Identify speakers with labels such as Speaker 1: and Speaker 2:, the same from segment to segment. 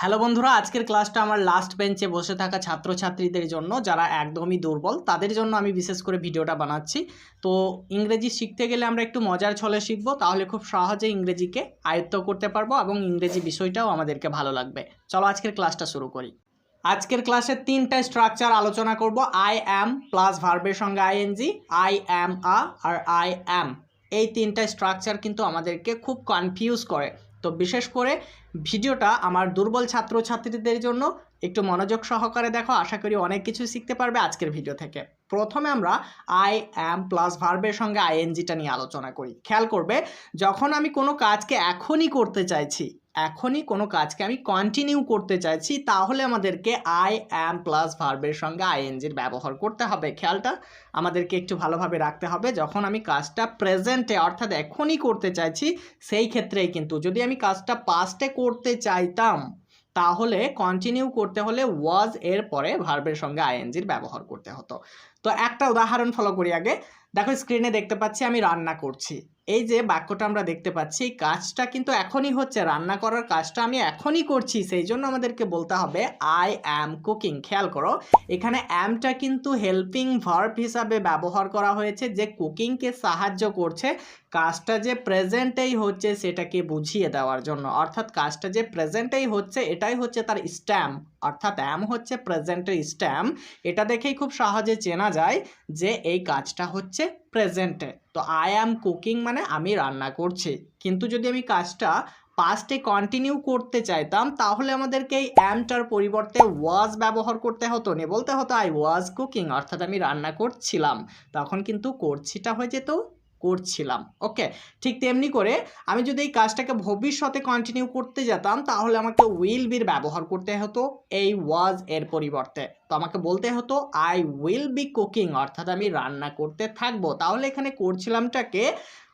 Speaker 1: Hello বন্ধুরা, আজকের ক্লাসটা আমার লাস্ট বেঞ্চে বসে থাকা ছাত্রছাত্রীদের জন্য, যারা একদমই দুর্বল, তাদের জন্য আমি বিশেষ করে ভিডিওটা বানাচ্ছি। তো ইংরেজি শিখতে গেলে আমরা একটু মজার ছলে শিখব, তাহলে খুব সহজে ইংরেজিকে আয়ত্ত করতে পারব এবং ইংরেজি বিষয়টাও আমাদেরকে ভালো লাগবে। চলো আজকের ক্লাসটা শুরু করি। আজকের ক্লাসে তিনটা স্ট্রাকচার আলোচনা করব আই অ্যাম প্লাস ভার্বের সঙ্গে আইএনজি আই অ্যাম আ আর আই অ্যাম এই তিনটা স্ট্রাকচার কিন্তু আমাদেরকে খুব কনফিউজ করে। তো বিশেষ করে ভিডিওটা আমার দুর্বল ছাত্রছাত্রীদের জন্য একটু মনোযোগ সহকারে দেখো। আশা করি অনেক কিছু শিখতে পারবে আজকের ভিডিও থেকে। প্রথমে আমরা আই অ্যাম প্লাস ভার্বের সঙ্গে আইএনজিটা নিয়ে আলোচনা করি। খেয়াল করবে, যখন আমি কোনো কাজকে এখনই করতে চাইছি, এখনই কোনো কাজকে আমি কন্টিনিউ করতে চাইছি, তাহলে আমাদেরকে আই অ্যাম প্লাস ভার্বের সঙ্গে আইএনজির ব্যবহার করতে হবে। খেয়ালটা? আমাদেরকে একটু ভালোভাবে রাখতে হবে। যখন আমি কাজটা প্রেজেন্টে অর্থাৎ এখনই করতে চাইছি, সেই ক্ষেত্রেই কিন্তু যদি আমি কাজটা পাস্টে করতে চাইতাম তাহলে কন্টিনিউ করতে হলে ওয়াজ এর পরে ভার্বের সঙ্গে আইএনজির ব্যবহার করতে হতো। তো একটা উদাহরণ ফলো করি আগে। দেখো স্ক্রিনে দেখতে পাচ্ছি আমি রান্না করছি। এই যে বাক্যটা আমরা দেখতে পাচ্ছি এই কাজটা কিন্তু এখনই হচ্ছে, রান্না করার কাজটা আমি এখনই করছি, সেই জন্য আমাদেরকে বলতে হবে আই অ্যাম কুকিং খেয়াল করো, এখানে অ্যামটা কিন্তু হেল্পিং ভার্ব হিসাবে ব্যবহার করা হয়েছে, যে কুকিংকে সাহায্য করছে কাজটা যে প্রেজেন্টেই হচ্ছে সেটাকে বুঝিয়ে দেওয়ার জন্য। অর্থাৎ কাজটা যে প্রেজেন্টেই হচ্ছে, এটাই হচ্ছে তার স্ট্যাম্প। অর্থাৎ অ্যাম হচ্ছে প্রেজেন্টের স্ট্যাম্প। এটা দেখেই খুব সহজে চেনা যায় যে এই কাজটা হচ্ছে প্রেজেন্টে। তো আই অ্যাম কুকিং মানে আমি রান্না করছি। কিন্তু যদি আমি কাজটা পাস্টে কন্টিনিউ করতে চাইতাম, তাহলে আমাদেরকে এই অ্যামটার পরিবর্তে ওয়াজ ব্যবহার করতে হতো। নে বলতে হতো আই ওয়াজ কুকিং অর্থাৎ আমি রান্না করছিলাম। তখন কিন্তু করছিটা হয়ে যেত করছিলাম ওকে ঠিক তেমনি করে আমি যদি এই কাজটাকে ভবিষ্যতে কন্টিনিউ করতে যেতাম, তাহলে আমাকে উইল বির ব্যবহার করতে হতো, এই ওয়াজ এর পরিবর্তে। তো আমাকে বলতে হতো আই উইল বি কুকিং অর্থাৎ আমি রান্না করতে থাকব। তাহলে এখানে করছিলামটাকে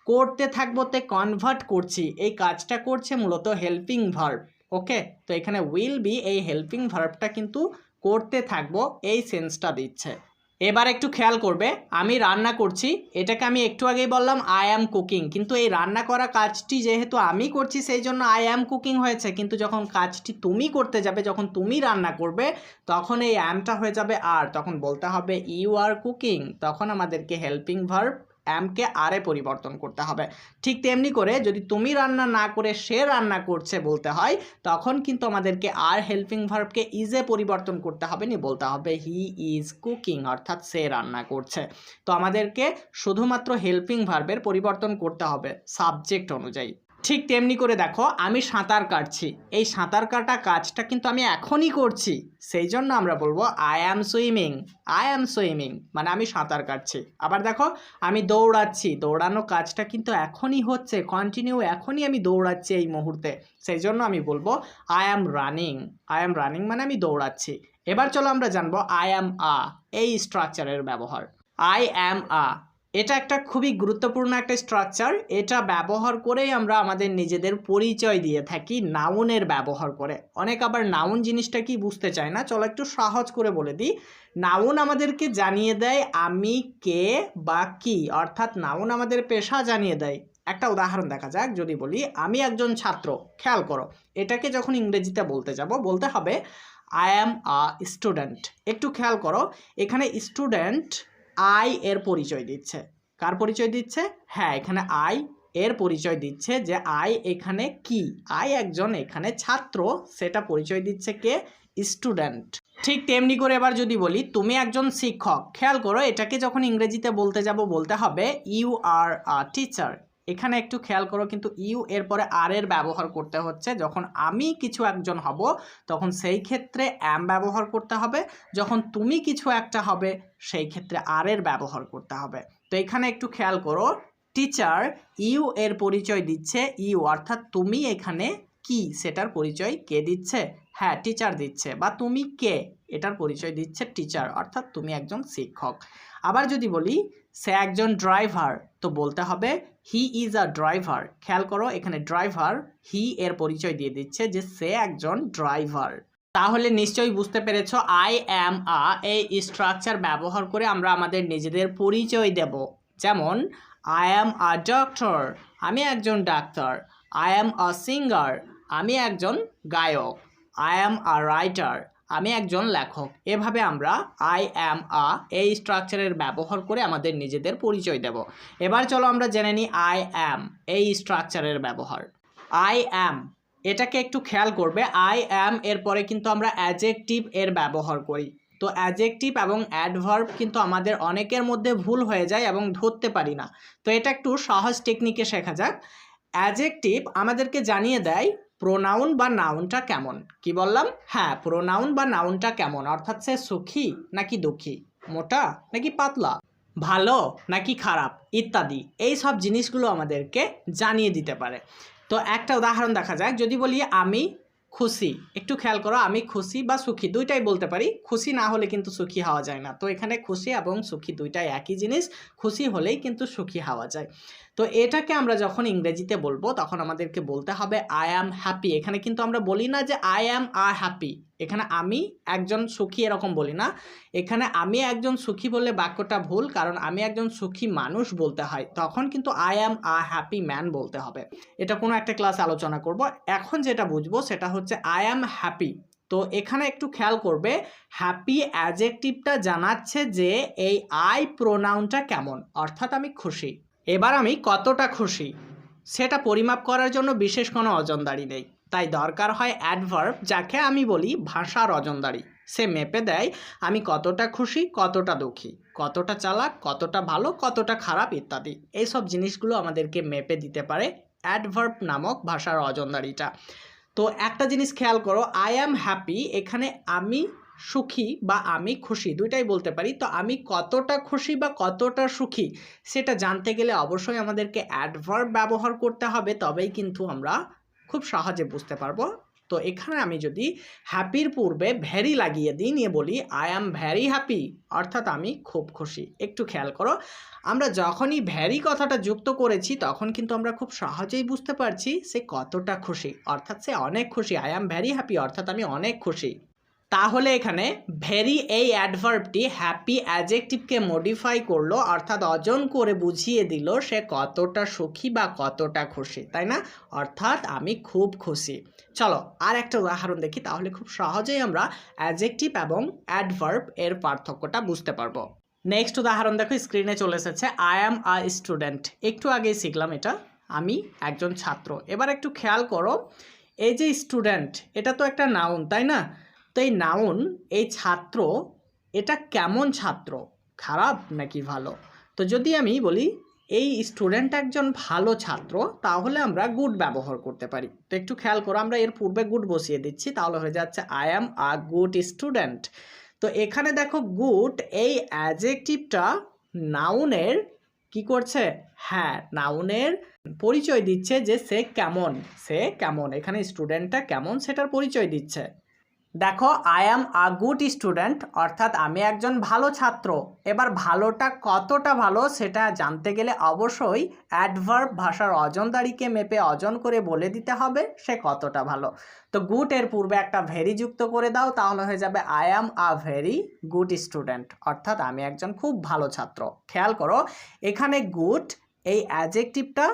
Speaker 1: করতে থাকবোতে কনভার্ট করছি। এই কাজটা করছে মূলত হেল্পিং ভার্ব ওকে তো এখানে উইল বি এই হেল্পিং ভার্বটা কিন্তু করতে থাকব, এই সেন্সটা দিচ্ছে। এবার একটু খেয়াল করবে, আমি রান্না করছি, এটাকে আমি একটু আগেই বললাম আই অ্যাম কুকিং কিন্তু এই রান্না করা কাজটি যেহেতু আমি করছি, সেই জন্য আই অ্যাম কুকিং হয়েছে। কিন্তু যখন কাজটি তুমি করতে যাবে, যখন তুমি রান্না করবে, তখন এই অ্যামটা হয়ে যাবে আর। তখন বলতে হবে ইউ আর কুকিং তখন আমাদেরকে হেল্পিং ভার্ব অ্যামকে আরে পরিবর্তন করতে হবে। ঠিক তেমনি করে যদি তুমি রান্না না করে সে রান্না করছে বলতে হয়, তখন কিন্তু আমাদেরকে আর হেল্পিং ভার্বকে ইজে পরিবর্তন করতে হবে নি, বলতে হবে হি ইজ কুকিং অর্থাৎ সে রান্না করছে। তো আমাদেরকে শুধুমাত্র হেল্পিং ভার্বের পরিবর্তন করতে হবে সাবজেক্ট অনুযায়ী। ঠিক তেমনি করে দেখো, আমি সাঁতার কাটছি। এই সাঁতার কাটা কাজটা কিন্তু আমি এখনই করছি। সেই জন্য আমরা বলব I am swimming I am swimming মানে আমি সাঁতার কাটছি। আবার দেখো, আমি দৌড়াচ্ছি। দৌড়ানো কাজটা কিন্তু এখনই হচ্ছে কন্টিনিউ এখনই আমি দৌড়াচ্ছি এই মুহূর্তে। সেই জন্য আমি বলব I am running I am running মানে আমি দৌড়াচ্ছি। এবার চলো আমরা জানব আই অ্যাম আ এই স্ট্রাকচারের ব্যবহার। আই অ্যাম আ এটা একটা খুবই গুরুত্বপূর্ণ একটা স্ট্রাকচার এটা ব্যবহার করেই আমরা আমাদের নিজেদের পরিচয় দিয়ে থাকি নাউনের ব্যবহার করে। অনেক আবার নাউন জিনিসটা কি বুঝতে চায় না? চলো একটু সহজ করে বলে দিই। নাউন আমাদেরকে জানিয়ে দেয় আমি, কে বা কি। অর্থাৎ নাউন আমাদের পেশা জানিয়ে দেয়। একটা উদাহরণ দেখা যাক, যদি বলি, আমি একজন ছাত্র, খেয়াল করো, এটাকে যখন ইংরেজিতে বলতে যাব, বলতে হবে আই অ্যাম আ স্টুডেন্ট একটু খেয়াল করো, এখানে স্টুডেন্ট আই এর পরিচয় দিচ্ছে। কার পরিচয় দিচ্ছে? হ্যাঁ এখানে আই এর পরিচয় দিচ্ছে যে আই এখানে কি? আই একজন এখানে ছাত্র, সেটা পরিচয় দিচ্ছে কে? স্টুডেন্ট। ঠিক তেমনি করে এবার যদি বলি, তুমি একজন শিক্ষক, খেয়াল করো, এটাকে যখন ইংরেজিতে বলতে যাব, বলতে হবে ইউ আর আ টিচার এখানে একটু খেয়াল করো কিন্তু ইউ এর পরে আর এর ব্যবহার করতে হচ্ছে। যখন আমি কিছু একজন হব, তখন সেই ক্ষেত্রে অ্যাম ব্যবহার করতে হবে। যখন তুমি কিছু একটা হবে, সেই ক্ষেত্রে আর এর ব্যবহার করতে হবে। তো এখানে একটু খেয়াল করো টিচার ইউ এর পরিচয় দিচ্ছে, ইউ অর্থাৎ তুমি এখানে কি, সেটার পরিচয় কে দিচ্ছে? হ্যাঁ টিচার দিচ্ছে। বা তুমি কে, এটার পরিচয় দিচ্ছে টিচার অর্থাৎ তুমি একজন শিক্ষক। আবার যদি বলি সে একজন ড্রাইভার, তো বলতে হবে হি ইজ আ ড্রাইভার খেয়াল করো, এখানে ড্রাইভার হি এর পরিচয় দিয়ে দিচ্ছে যে সে একজন ড্রাইভার। তাহলে নিশ্চয়ই বুঝতে পেরেছ আই অ্যাম আ এই স্ট্রাকচার ব্যবহার করে আমরা আমাদের নিজেদের পরিচয় দেব। যেমন আই অ্যাম আ ডক্টর আমি একজন ডাক্তার। আই অ্যাম আ সিঙ্গার আমি একজন গায়ক। আই অ্যাম আ রাইটার আমি একজন লেখক। এভাবে আমরা আই অ্যাম আ এই স্ট্রাকচারের ব্যবহার করে আমাদের নিজেদের পরিচয় দেব। এবার চলো আমরা জেনে নিই আই অ্যাম এই স্ট্রাকচারের ব্যবহার। আই অ্যাম এটাকে একটু খেয়াল করবে। আই অ্যাম এর পরে কিন্তু আমরা অ্যাজেকটিভ এর ব্যবহার করি। তো অ্যাজেকটিভ এবং অ্যাডভার্ব কিন্তু আমাদের অনেকের মধ্যে ভুল হয়ে যায় এবং ধরতে পারি না। তো এটা একটু সহজ টেকনিকে শেখা যাক। অ্যাজেকটিভ আমাদেরকে জানিয়ে দেয় প্রোনাউন বা নাউনটা কেমন? কি বললাম? হ্যাঁ প্রোনাউন বা নাউনটা কেমন? অর্থাৎ সে সুখী নাকি দুঃখী? মোটা নাকি পাতলা? ভালো নাকি খারাপ? ইত্যাদি। এই সব জিনিসগুলো আমাদেরকে জানিয়ে দিতে পারে। তো একটা উদাহরণ দেখা যাক। যদি বলি আমি খুশি, একটু খেয়াল করো, আমি খুশি বা সুখী দুইটাই বলতে পারি। খুশি না হলে কিন্তু সুখী হওয়া যায় না। তো এখানে খুশি এবং সুখী দুইটাই একই জিনিস। খুশি হলেই কিন্তু সুখী হওয়া যায়। তো এটাকে আমরা যখন ইংরেজিতে বলব, তখন আমাদেরকে বলতে হবে আই অ্যাম হ্যাপি এখানে কিন্তু আমরা বলি না যে আই অ্যাম আ হ্যাপি এখানে আমি একজন সুখী এরকম বলি না। এখানে আমি একজন সুখী বললে বাক্যটা ভুল, কারণ আমি একজন সুখী মানুষ বলতে হয়। তখন কিন্তু I am a happy man বলতে হবে। এটা কোনো একটা ক্লাস আলোচনা করব। এখন যেটা বুঝব সেটা হচ্ছে আই অ্যাম হ্যাপি তো এখানে একটু খেয়াল করবে হ্যাপি অ্যাজেক্টিভটা জানাচ্ছে যে, এই আই প্রোনাউনটা কেমন? অর্থাৎ আমি খুশি। এবার আমি কতটা খুশি? সেটা পরিমাপ করার জন্য বিশেষ কোনো অজনদারি নেই। তাই দরকার হয় অ্যাডভার্ব যাকে আমি বলি ভাষার অজনদারি। সে মেপে দেয় আমি কতটা খুশি, কতটা দুঃখী, কতটা চালাক, কতটা ভালো, কতটা খারাপ ইত্যাদি। এইসব জিনিসগুলো আমাদেরকে মেপে দিতে পারে অ্যাডভার্ব নামক ভাষার অজনদারিটা। তো একটা জিনিস খেয়াল করো আই অ্যাম হ্যাপি এখানে আমি সুখী বা আমি খুশি, দুইটাই বলতে পারি। তো আমি কতটা খুশি বা কতটা সুখী সেটা জানতে গেলে অবশ্যই আমাদেরকে অ্যাডভার্ব ব্যবহার করতে হবে, তবেই কিন্তু আমরা খুব সহজে বুঝতে পারব। তো এখানে আমি যদি হ্যাপির পূর্বে ভ্যারি লাগিয়ে দিই, নিয়ে বলি আই অ্যাম ভ্যারি হ্যাপি অর্থাৎ আমি খুব খুশি। একটু খেয়াল করো, আমরা যখনই ভ্যারি কথাটা যুক্ত করেছি, তখন কিন্তু আমরা খুব সহজেই বুঝতে পারছি সে কতটা খুশি। অর্থাৎ সে অনেক খুশি। আই অ্যাম ভ্যারি হ্যাপি অর্থাৎ আমি অনেক খুশি। তাহলে এখানে ভেরি এই অ্যাডভার্বটি হ্যাপি অ্যাজেক্টিভকে মডিফাই করল, অর্থাৎ অজন করে বুঝিয়ে দিল সে কতটা সুখী বা কতটা খুশি, তাই না? অর্থাৎ আমি খুব খুশি। চলো আর একটা উদাহরণ দেখি, তাহলে খুব সহজেই আমরা অ্যাজেক্টিভ এবং অ্যাডভার্ব এর পার্থক্যটা বুঝতে পারব। নেক্সট উদাহরণ দেখো স্ক্রিনে চলে এসেছে আই অ্যাম আ স্টুডেন্ট একটু আগেই শিখলাম এটা, আমি একজন ছাত্র। এবার একটু খেয়াল করো, এই যে স্টুডেন্ট এটা তো একটা নাউন তাই না? তো এই নাউন, এই ছাত্র, এটা কেমন ছাত্র? খারাপ নাকি ভালো? তো যদি আমি বলি, এই স্টুডেন্ট একজন ভালো ছাত্র, তাহলে আমরা গুড ব্যবহার করতে পারি। তো একটু খেয়াল করো, আমরা এর পূর্বে গুড বসিয়ে দিচ্ছি, তাহলে হয়ে যাচ্ছে I am a good student তো এখানে দেখো গুড এই অ্যাজেক্টিভটা নাউনের কি করছে? হ্যাঁ নাউনের পরিচয় দিচ্ছে যে সে কেমন সে কেমন। এখানে স্টুডেন্টটা কেমন, সেটার পরিচয় দিচ্ছে। দেখো I am a good student অর্থাৎ আমি একজন ভালো ছাত্র। এবার ভালোটা কতটা ভালো সেটা জানতে গেলে অবশ্যই অ্যাডভার্ব ভাষার অজনদারিকে মেপে অজন করে বলে দিতে হবে, সে কতটা ভালো। তো গুড এর পূর্বে একটা ভেরি যুক্ত করে দাও, তাহলে হয়ে যাবে I am a very good student অর্থাৎ আমি একজন খুব ভালো ছাত্র। খেয়াল করো, এখানে গুড এই অ্যাজেক্টিভটা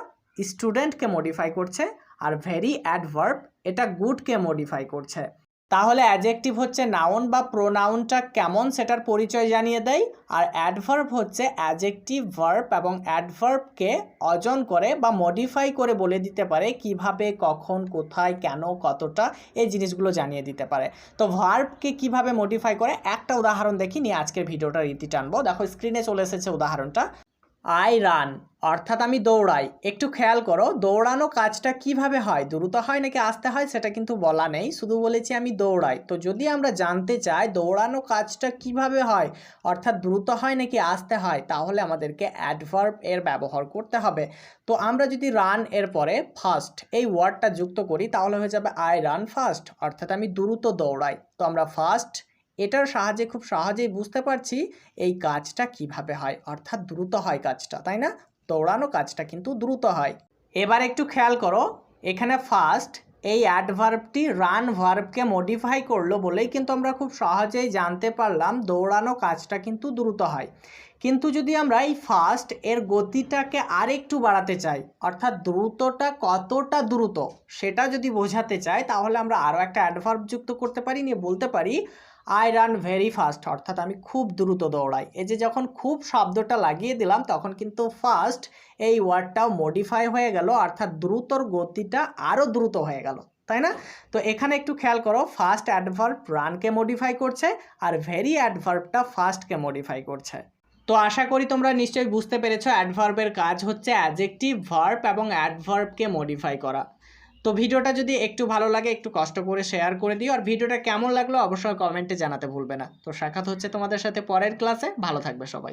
Speaker 1: স্টুডেন্টকে মডিফাই করছে, আর ভেরি অ্যাডভার্ব এটা গুডকে মডিফাই করছে। তাহলে অ্যাজেক্টিভ হচ্ছে নাউন বা প্রোনাউনটা কেমন সেটার পরিচয় জানিয়ে দেয় আর অ্যাডভার্ব হচ্ছে অ্যাজেক্টিভ ভার্ব এবং অ্যাডভার্বকে অজন করে বা মডিফাই করে বলে দিতে পারে কীভাবে, কখন, কোথায়, কেন, কতটা এই জিনিসগুলো জানিয়ে দিতে পারে। তো ভার্বকে কীভাবে মডিফাই করে? একটা উদাহরণ দেখি নিয়ে আজকের ভিডিওটা রীতি টানবো। দেখো স্ক্রিনে চলে এসেছে উদাহরণটা। I run. অর্থাৎ আমি দৌড়াই। একটু খেয়াল করো, দৌড়ানো কাজটা কীভাবে হয়? দ্রুত হয় নাকি আস্তে হয় সেটা কিন্তু বলা নেই। শুধু বলেছি আমি দৌড়াই। তো যদি আমরা জানতে চাই, দৌড়ানো কাজটা কীভাবে হয়, অর্থাৎ দ্রুত হয় নাকি আস্তে হয়, তাহলে আমাদেরকে অ্যাডভার্ব এর ব্যবহার করতে হবে। তো আমরা যদি রান এর পরে ফার্স্ট এই ওয়ার্ডটা যুক্ত করি, তাহলে হয়ে যাবে আই রান ফার্স্ট অর্থাৎ আমি দ্রুত দৌড়াই। তো আমরা ফার্স্ট এটার সাহায্যে খুব সহজেই বুঝতে পারছি এই কাজটা কীভাবে হয়। অর্থাৎ দ্রুত হয় কাজটা, তাই না? দৌড়ানো কাজটা কিন্তু দ্রুত হয়। এবার একটু খেয়াল করো, এখানে ফার্স্ট এই অ্যাডভার্বটি রান ভার্বকে মডিফাই করল বলেই কিন্তু আমরা খুব সহজেই জানতে পারলাম দৌড়ানো কাজটা কিন্তু দ্রুত হয়। কিন্তু যদি আমরা এই ফাস্ট এর গতিটাকে আরেকটু বাড়াতে চাই, অর্থাৎ দ্রুতটা কতটা দ্রুত সেটা যদি বোঝাতে চাই, তাহলে আমরা আরও একটা অ্যাডভার্ব যুক্ত করতে পারি, নিয়ে বলতে পারি আই রান ভেরি ফাস্ট অর্থাৎ আমি খুব দ্রুত দৌড়াই। এই যে যখন খুব শব্দটা লাগিয়ে দিলাম, তখন কিন্তু ফাস্ট এই ওয়ার্ডটাও মডিফাই হয়ে গেল, অর্থাৎ দ্রুতর গতিটা আরও দ্রুত হয়ে গেল, তাই না? তো এখানে একটু খেয়াল করো ফার্স্ট অ্যাডভার্ব রানকে মডিফাই করছে, আর ভেরি অ্যাডভার্বটা ফার্স্টকে মডিফাই করছে। তো আশা করি তোমরা নিশ্চয়ই বুঝতে পেরেছ অ্যাডভার্বের কাজ হচ্ছে অ্যাজেক্টিভ ভার্ব এবং অ্যাডভার্বকে মডিফাই করা। তো ভিডিওটা যদি একটু ভালো লাগে, একটু কষ্ট করে শেয়ার করে দিও। আর ভিডিওটা কেমন লাগল অবশ্যই কমেন্টে জানাতে ভুলবে না। তো সাক্ষাৎ হচ্ছে তোমাদের সাথে পরের ক্লাসে ভালো থাকবে সবাই।